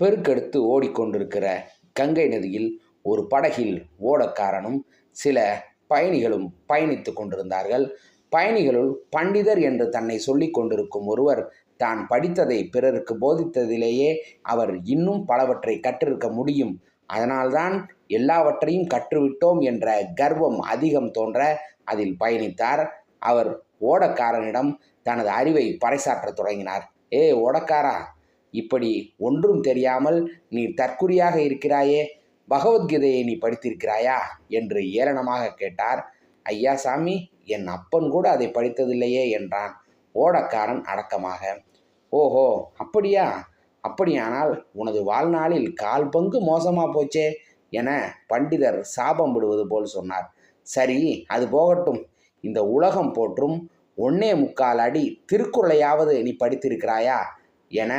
பெருக்கெடுத்து ஓடிக்கொண்டிருக்கிற கங்கை நதியில் ஒரு படகில் ஓடக்காரனும் சில பயணிகளும் பயணித்து கொண்டிருந்தார்கள். பயணிகளுள் பண்டிதர் என்று தன்னை சொல்லிக் கொண்டிருக்கும் ஒருவர் தான் படித்ததை பிறருக்கு போதித்ததிலேயே அவர் இன்னும் பலவற்றை கற்றிருக்க முடியும். அதனால்தான் எல்லாவற்றையும் கற்றுவிட்டோம் என்ற கர்வம் அதிகம் தோன்ற அதில் பயணித்தார். அவர் ஓடக்காரனிடம் தனது அறிவை பறைசாற்றத் தொடங்கினார். ஏ ஓடக்காரா? இப்படி ஒன்றும் தெரியாமல் நீ தற்குறியாக இருக்கிறாயே பகவத்கீதையை நீ படித்திருக்கிறாயா? என்று ஏளனமாக கேட்டார். ஐயா சாமி என் அப்பன் கூட அதை படித்ததில்லையே என்றான் ஓடக்காரன் அடக்கமாக. ஓஹோ அப்படியா? அப்படியானால் உனது வாழ்நாளில் கால் பங்கு மோசமா போச்சே என பண்டிதர் சாபம் விடுவது போல் சொன்னார். சரி அது போகட்டும். இந்த உலகம் போற்றும் ஒன்னே முக்கால் அடி திருக்குறளையாவது நீ படித்திருக்கிறாயா? என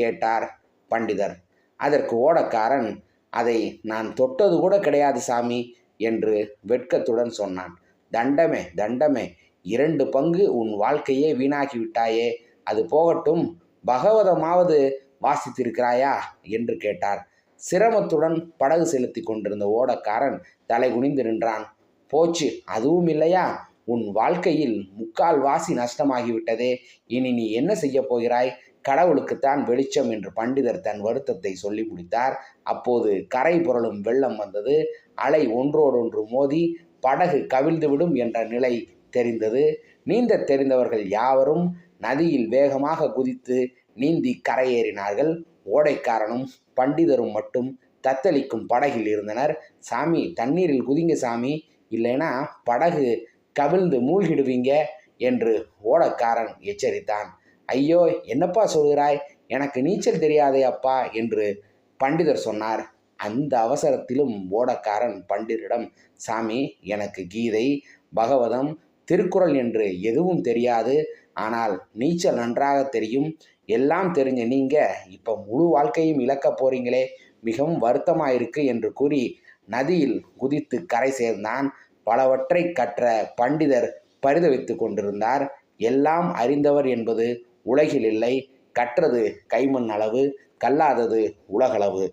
கேட்டார் பண்டிதர். அதற்கு ஓடக்காரன் அதை நான் தொட்டது கூட கிடையாது சாமி என்று வெட்கத்துடன் சொன்னான். தண்டமே தண்டமே இரண்டு பங்கு உன் வாழ்க்கையே வீணாகி விட்டாயே அது போகட்டும் பகவதமாவது வாசித்திருக்கிறாயா? என்று கேட்டார். சிரமத்துடன் படகு செலுத்தி கொண்டிருந்த ஓடக்காரன் தலை குனிந்து நின்றான். போச்சு அதுவும் இல்லையா? உன் வாழ்க்கையில் முக்கால் வாசி நஷ்டமாகிவிட்டதே இனி நீ என்ன செய்ய போகிறாய்? கடவுளுக்குத்தான் வெளிச்சம் என்று பண்டிதர் தன் வருத்தத்தை சொல்லி முடித்தார். அப்போது கரை புரளும் வெள்ளம் வந்தது. அலை ஒன்றோடொன்று மோதி படகு கவிழ்ந்துவிடும் என்ற நிலை தெரிந்தது. நீந்த தெரிந்தவர்கள் யாவரும் நதியில் வேகமாக குதித்து நீந்தி கரையேறினார்கள். ஓடைக்காரனும் பண்டிதரும் மட்டும் தத்தளிக்கும் படகில் இருந்தனர். சாமி தண்ணீரில் குதிங்க சாமி. இல்லைனா படகு கவிழ்ந்து மூழ்கிடுவீங்க என்று ஓடக்காரன் எச்சரித்தான். ஐயோ என்னப்பா சொல்கிறாய் எனக்கு நீச்சல் தெரியாதே அப்பா என்று பண்டிதர் சொன்னார். அந்த அவசரத்திலும் ஓடக்காரன் பண்டிதரிடம் சாமி எனக்கு கீதை பகவதம் திருக்குறள் என்று எதுவும் தெரியாது. ஆனால் நீச்சல் நன்றாக தெரியும். எல்லாம் தெரிஞ்ச நீங்க இப்போ முழு வாழ்க்கையும் இழக்கப் போறீங்களே. மிகவும் வருத்தமாக இருக்கு என்று கூறி நதியில் குதித்து கரை சேர்ந்தான். பலவற்றை கற்ற பண்டிதர் பரிதவித்து கொண்டிருந்தார். எல்லாம் அறிந்தவர் என்பது உலகில் இல்லை. கற்றது கைமண் அளவு கல்லாதது உலகளவு.